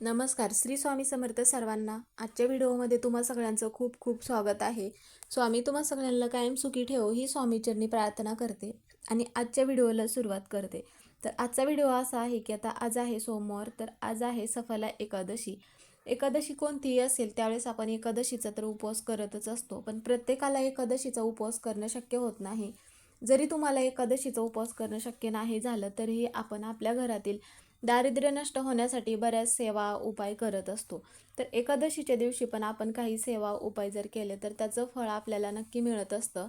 नमस्कार श्री स्वामी समर्थ सर्वांना. आजच्या व्हिडिओमध्ये तुम्हा सगळ्यांचं खूप खूप स्वागत आहे. स्वामी तुम्हा सगळ्यांना कायम सुखी ठेवो ही स्वामीचरणी प्रार्थना करते आणि आजच्या व्हिडिओला सुरुवात करते. तर आजचा व्हिडिओ असा आहे की आता आज आहे सोमवार तर आज आहे सफला एकादशी. एकादशी कोणतीही असेल त्यावेळेस आपण एकादशीचा तर उपवास करतच असतो पण प्रत्येकाला एकादशीचा उपवास करणं शक्य होत नाही. जरी तुम्हाला एकादशीचा उपवास करणं शक्य नाही झालं तरीही आपण आपल्या घरातील दारिद्र्य नष्ट होण्यासाठी बऱ्याच सेवा उपाय करत असतो. तर एकादशीच्या दिवशी पण आपण काही सेवा उपाय जर केले तर त्याचं फळ आपल्याला नक्की मिळत असतं.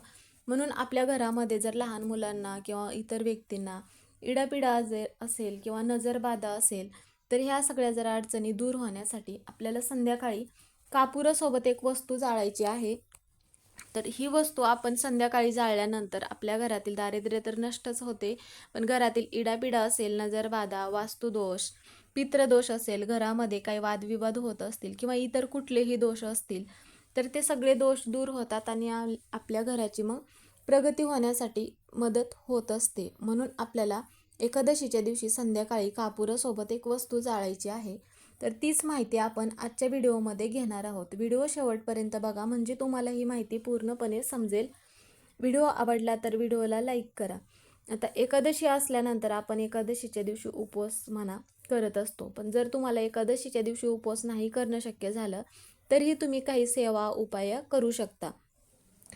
म्हणून आपल्या घरामध्ये जर लहान मुलांना किंवा इतर व्यक्तींना इडापिडा जे असेल किंवा नजरबाधा असेल तर ह्या सगळ्या जरा अडचणी दूर होण्यासाठी आपल्याला संध्याकाळी कापुरासोबत एक वस्तू जाळायची आहे. तर ही वस्तू आपण संध्याकाळी जाळल्यानंतर आपल्या घरातील दारिद्र्य तर नष्टच होते पण घरातील इडापिडा असेल नजरबाधा वास्तुदोष पित्रदोष असेल घरामध्ये काही वादविवाद होत असतील किंवा इतर कुठलेही दोष असतील तर ते सगळे दोष दूर होतात आणि आपल्या घराची मग प्रगती होण्यासाठी मदत होत असते. म्हणून आपल्याला एकादशीच्या दिवशी संध्याकाळी कापुरासोबत एक वस्तू जाळायची आहे. तर तीच माहिती आपण आजच्या व्हिडिओमध्ये घेणार आहोत. व्हिडिओ शेवटपर्यंत बघा म्हणजे तुम्हाला ही माहिती पूर्णपणे समजेल. व्हिडिओ आवडला तर व्हिडिओला लाईक करा. आता एकादशी असल्यानंतर आपण एकादशीच्या दिवशी उपवास म्हणा करत असतो. पण जर तुम्हाला एकादशीच्या दिवशी उपवास नाही करणं शक्य झालं तरीही तुम्ही काही सेवा उपाय करू शकता.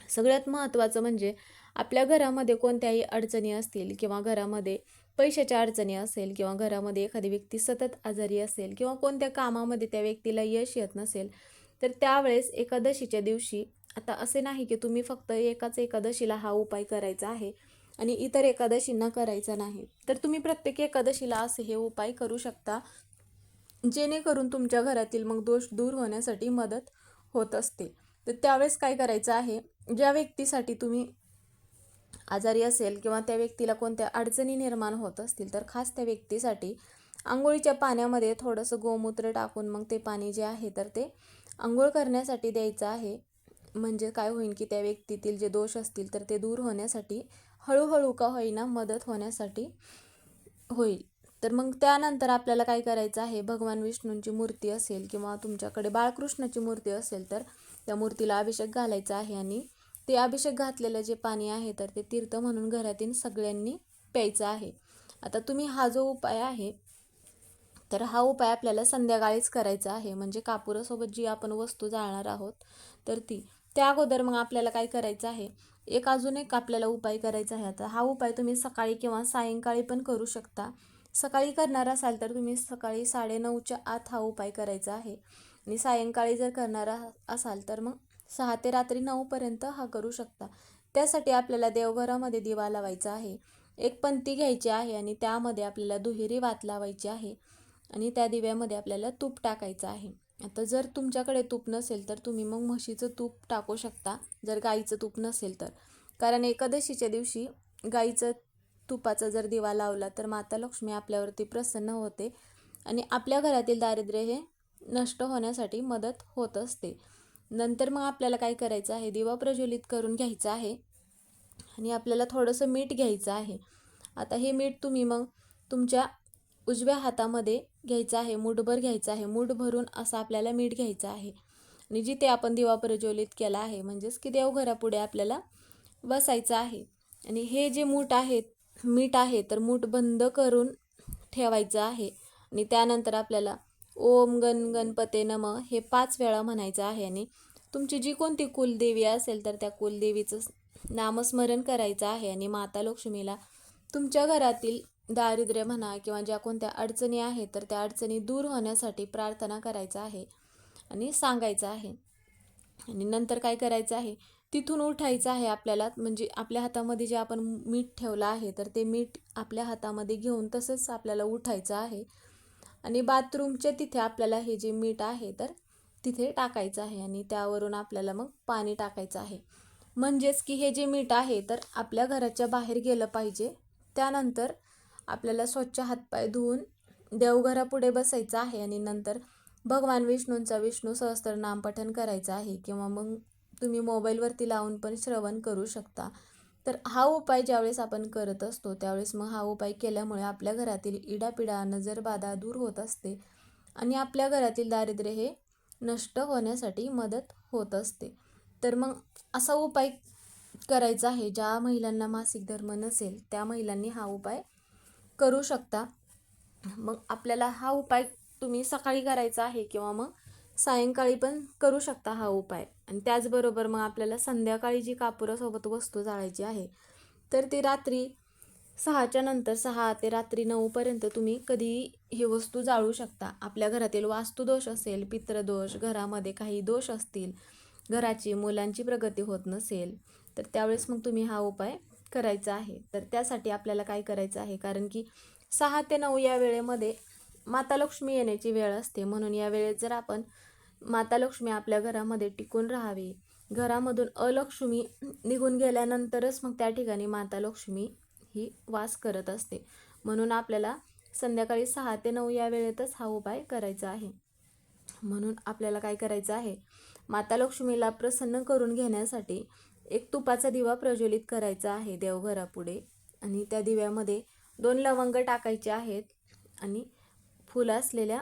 सगळ्यात महत्त्वाचं म्हणजे आपल्या घरामध्ये कोणत्याही अडचणी असतील किंवा घरामध्ये पैशाच्या अडचणी असेल किंवा घरामध्ये एखादी व्यक्ती सतत आजारी असेल किंवा कोणत्या कामामध्ये त्या व्यक्तीला यश येत नसेल तर त्यावेळेस एकादशीच्या दिवशी आता असे नाही की तुम्ही फक्त एकाच एकादशीला हा उपाय करायचा आहे आणि इतर एकादशींना करायचा नाही तर तुम्ही प्रत्येक एकादशीला असे हे उपाय करू शकता जेणेकरून तुमच्या घरातील मग दोष दूर होण्यासाठी मदत होत असते. तर त्यावेळेस काय करायचं आहे ज्या व्यक्तीसाठी तुम्ही आजारी असेल किंवा त्या व्यक्तीला कोणत्या अडचणी निर्माण होत असतील तर खास त्या व्यक्तीसाठी आंघोळीच्या पाण्यामध्ये थोडंसं गोमूत्र टाकून मग ते पाणी जे आहे तर ते आंघोळ करण्यासाठी द्यायचं आहे. म्हणजे काय होईल की त्या व्यक्तीतील जे दोष असतील तर ते दूर होण्यासाठी हळूहळू का होईना मदत होण्यासाठी होईल. तर मग त्यानंतर आपल्याला काय करायचं आहे भगवान विष्णूंची मूर्ती असेल किंवा तुमच्याकडे बाळकृष्णाची मूर्ती असेल तर त्या मूर्तीला अभिषेक घालायचा आहे आणि ते अभिषेक घातलेलं जे पाणी आहे तर ते तीर्थ म्हणून घरातील सगळ्यांनी प्यायचं आहे. आता तुम्ही हा जो उपाय आहे तर हा उपाय आपल्याला संध्याकाळीच करायचा आहे. म्हणजे कापुरासोबत जी आपण वस्तू जाळणार आहोत तर ती. त्या अगोदर मग आपल्याला काय करायचं आहे एक अजून एक आपल्याला उपाय करायचा आहे. आता हा उपाय तुम्ही सकाळी किंवा सायंकाळी पण करू शकता. सकाळी करणार असाल तर तुम्ही सकाळी साडेनऊच्या आत हा उपाय करायचा आहे. आणि सायंकाळी जर करणार असाल तर मग सहा ते रात्री नऊपर्यंत हा करू शकता. त्यासाठी आपल्याला देवघरामध्ये दिवा लावायचा आहे. एक पंती घ्यायची आहे आणि त्यामध्ये आपल्याला दुहेरी वात लावायची आहे आणि त्या दिव्यामध्ये आपल्याला तूप टाकायचं आहे. आता जर तुमच्याकडे तूप नसेल तर तुम्ही मग म्हशीचं तूप टाकू शकता जर गाईचं तूप नसेल तर. कारण एकादशीच्या दिवशी गाईचं तुपाचा जर दिवा लावला तर माता लक्ष्मी आपल्यावरती प्रसन्न होते आणि आपल्या घरातील दारिद्र्य हे नष्ट होण्यासाठी मदत होत असते. नंतर मग आपल्याला काय करायचं आहे? दिवा प्रज्वलित करून घ्यायचा आहे आणि आपल्याला थोडंसं मीठ घ्यायचं आहे. आता हे मीठ तुम्ही मग तुमच्या उजव्या हातामध्ये घ्यायचं आहे मूठभर घ्यायचं आहे. मूठ भरून असं आपल्याला मीठ घ्यायचं आहे. आणि जिथे आपण दिवा प्रज्वलित केला आहे म्हणजेच की देवघरापुढे आपल्याला बसायचं आहे. आणि हे जे मूठ आहे मीठ आहे तर मूठ बंद करून ठेवायचं आहे. आणि त्यानंतर आपल्याला ओम गण गणपते नम हे पाच वेळा म्हणायचं आहे आणि तुमची जी कोणती कुलदेवी असेल तर त्या कुलदेवीचं नामस्मरण करायचं आहे आणि माता लक्ष्मीला तुमच्या घरातील दारिद्र्य म्हणा किंवा ज्या कोणत्या अडचणी आहेत तर त्या अडचणी दूर होण्यासाठी प्रार्थना करायचं आहे आणि सांगायचं आहे. आणि नंतर काय करायचं आहे? तिथून उठायचं आहे आपल्याला म्हणजे आपल्या हातामध्ये जे आपण मीठ ठेवलं आहे तर ते मीठ आपल्या हातामध्ये घेऊन तसंच आपल्याला उठायचं आहे. आणि बाथरूमच्या तिथे आपल्याला हे जे मीठ आहे तर तिथे टाकायचं आहे आणि त्यावरून आपल्याला मग पाणी टाकायचं आहे. म्हणजेच की हे जे मीठ आहे तर आपल्या घराच्या बाहेर गेलं पाहिजे. त्यानंतर आपल्याला स्वच्छ हातपाय धुवून देवघरापुढे बसायचं आहे आणि नंतर भगवान विष्णूंचा विष्णू सहस्त्र नामपठन करायचं आहे किंवा मग तुम्ही मोबाईलवरती लावून पण श्रवण करू शकता. तर हा उपाय ज्यावेळेस आपण करत असतो त्यावेळेस मग हा उपाय केल्यामुळे आपल्या घरातील इडापिडा नजरबाधा दूर होत असते आणि आपल्या घरातील दारिद्र्य हे नष्ट होण्यासाठी मदत होत असते. तर मग असा उपाय करायचा आहे ज्या महिलांना मासिक धर्म नसेल त्या महिलांनी हा उपाय करू शकता. मग आपल्याला हा उपाय तुम्ही सकाळी करायचा आहे किंवा मग सायंकाळी पण करू शकता हा उपाय. आणि त्याचबरोबर मग आपल्याला संध्याकाळी जी कापुरासोबत वस्तू जाळायची आहे तर ती रात्री सहाच्या नंतर सहा ते रात्री नऊपर्यंत तुम्ही कधीही ही वस्तू जाळू शकता. आपल्या घरातील वास्तुदोष असेल पित्रदोष घरामध्ये काही दोष असतील घराची मुलांची प्रगती होत नसेल तर त्यावेळेस मग तुम्ही हा उपाय करायचा आहे. तर त्यासाठी आपल्याला काय करायचं आहे? कारण की सहा ते नऊ या वेळेमध्ये माता लक्ष्मी येण्याची वेळ असते. म्हणून या वेळेत जर आपण माता लक्ष्मी आपल्या घरामध्ये टिकून राहावी. घरामधून अलक्ष्मी निघून गेल्यानंतरच मग त्या ठिकाणी माता लक्ष्मी ही वास करत असते. म्हणून आपल्याला संध्याकाळी सहा ते नऊ या वेळेतच हा उपाय करायचा आहे. म्हणून आपल्याला काय करायचं आहे? माता लक्ष्मीला प्रसन्न करून घेण्यासाठी एक तुपाचा दिवा प्रज्वलित करायचा आहे देवघरापुढे. आणि त्या दिव्यामध्ये दोन लवंग टाकायचे आहेत आणि फुलं असलेल्या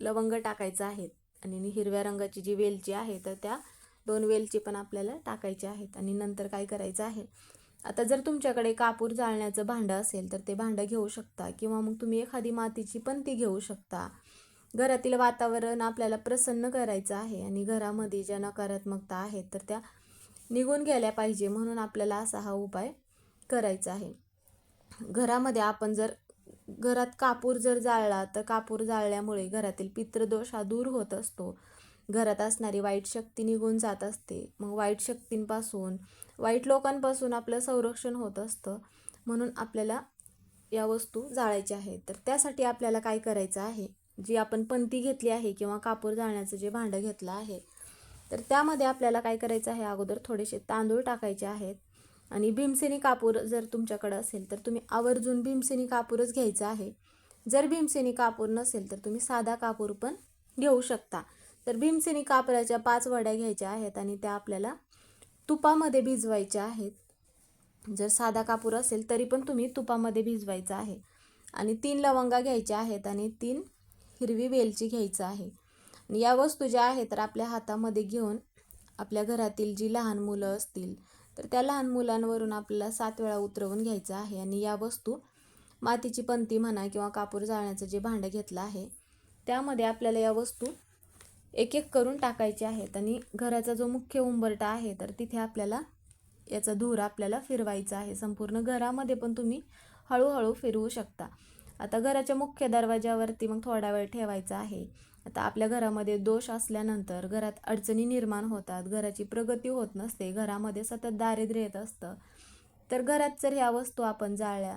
लवंग टाकायचं आहेत. आणि हिरव्या रंगाची जी वेलची आहे तर त्या दोन वेलची पण आपल्याला टाकायच्या आहेत. आणि नंतर काय करायचं आहे? आता जर तुमच्याकडे कापूर जाळण्याचं भांडं असेल तर ते भांडं घेऊ शकता. किंवा मग तुम्ही एखादी मातीची पण ती घेऊ शकता. घरातील वातावरण आपल्याला प्रसन्न करायचं आहे आणि घरामध्ये ज्या नकारात्मकता आहेत तर त्या निघून गेल्या पाहिजे म्हणून आपल्याला असा हा उपाय करायचा आहे. घरामध्ये आपण जर घरात कापूर जर जाळला तर कापूर जाळल्यामुळे घरातील पितृदोष हा दूर होत असतो. घरात असणारी वाईट शक्ती निघून जात असते. मग वाईट शक्तींपासून वाईट लोकांपासून आपलं संरक्षण होत असतं. म्हणून आपल्याला या वस्तू जाळायच्या आहेत. तर त्यासाठी आपल्याला काय करायचं आहे? जी आपण पंती घेतली आहे किंवा कापूर जाळण्याचं जे भांडं घेतलं आहे. तर त्यामध्ये आपल्याला काय करायचं आहे? अगोदर थोडेसे तांदूळ टाकायचे आहेत. आणि भीमसेनी कापूर जर तुमच्याकडं असेल तर तुम्ही आवर्जून भीमसेनी कापूरच घ्यायचा आहे. जर भीमसेनी कापूर नसेल तर तुम्ही साधा कापूर पण घेऊ शकता. तर भीमसेनी कापराच्या पाच वड्या घ्यायच्या आहेत आणि त्या आपल्याला तुपामध्ये भिजवायच्या आहेत. जर साधा कापूर असेल तरी पण तुम्ही तुपामध्ये भिजवायचा आहे. आणि तीन लवंगा घ्यायच्या आहेत आणि तीन हिरवी वेलची घ्यायचं आहे. आणि या वस्तू ज्या आहेत तर आपल्या हातामध्ये घेऊन आपल्या घरातील जी लहान मुलं असतील तर त्या लहान मुलांवरून आपल्याला सात वेळा उतरवून घ्यायचं आहे. आणि या वस्तू मातीची पंती म्हणा किंवा कापूर जाळण्याचं जे भांडं घेतलं आहे त्यामध्ये आपल्याला या वस्तू एक एक करून टाकायचे आहेत. आणि घराचा जो मुख्य उंबरटा आहे तर तिथे आपल्याला याचा धूर आपल्याला फिरवायचा आहे. संपूर्ण घरामध्ये पण तुम्ही हळूहळू फिरवू शकता. आता घराच्या मुख्य दरवाज्यावरती मग थोडा वेळ ठेवायचा आहे. आता आपल्या घरामध्ये दोष असल्यानंतर घरात अडचणी निर्माण होतात घराची प्रगती होत नसते घरामध्ये सतत दारिद्र्य येत असतं. तर घरात जर ह्या वस्तू आपण जाळल्या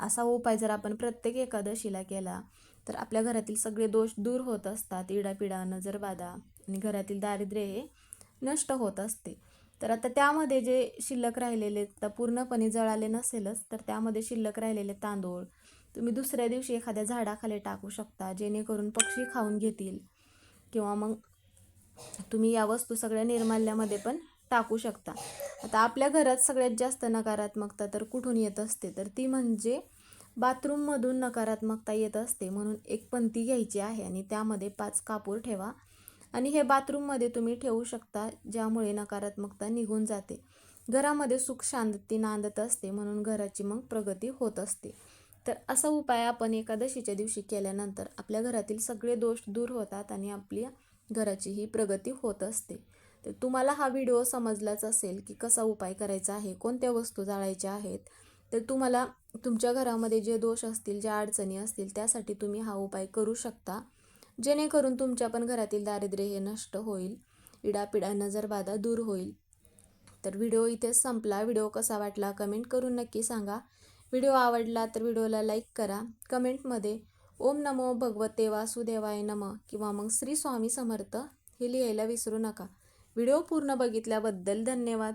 असा उपाय जर आपण प्रत्येक एकादशीला केला तर आपल्या घरातील सगळे दोष दूर होत असतात. इडापिडा नजरबाधा आणि घरातील दारिद्र्य हे नष्ट होत असते तर आता त्यामध्ये जे शिल्लक राहिलेले तर पूर्णपणे जळाले नसेलच तर त्यामध्ये शिल्लक राहिलेले तांदूळ तुम्ही दुसऱ्या दिवशी एखाद्या झाडाखाली टाकू शकता जेणेकरून पक्षी खाऊन घेतील. किंवा मग तुम्ही या वस्तू सगळ्या निर्माल्यामध्ये पण टाकू शकता. आता आपल्या घरात सगळ्यात जास्त नकारात्मकता तर कुठून येत असते? तर ती म्हणजे बाथरूममधून नकारात्मकता येत असते म्हणून एक पंती घ्यायची आहे आणि त्यामध्ये पाच कापूर ठेवा. आणि हे बाथरूममध्ये तुम्ही ठेवू शकता ज्यामुळे नकारात्मकता निघून जाते. घरामध्ये सुख शांतती नांदत असते म्हणून घराची मग प्रगती होत असते. तर असा उपाय आपण एकादशीच्या दिवशी केल्यानंतर आपल्या घरातील सगळे दोष दूर होतात आणि आपल्या घराची ही प्रगती होत असते. तर तुम्हाला हा व्हिडिओ समजलाच असेल की कसा उपाय करायचा आहे कोणत्या वस्तू जाळायच्या आहेत तर तुम्हाला तुमच्या घरामध्ये जे दोष असतील ज्या अडचणी असतील त्यासाठी तुम्ही हा उपाय करू शकता. जेणेकरून तुमच्या पण घरातील दारिद्र्य हे नष्ट होईल इडापिडा नजरबाधा दूर होईल. तर व्हिडिओ इथेच संपला. व्हिडिओ कसा वाटला कमेंट करून नक्की सांगा. व्हिडिओ आवडला तर व्हिडिओला लाईक करा. कमेंटमध्ये ओम नमो भगवते वासुदेवाय नम किंवा मग श्री स्वामी समर्थ हे लिहायला विसरू नका. व्हिडिओ पूर्ण बघितल्याबद्दल धन्यवाद.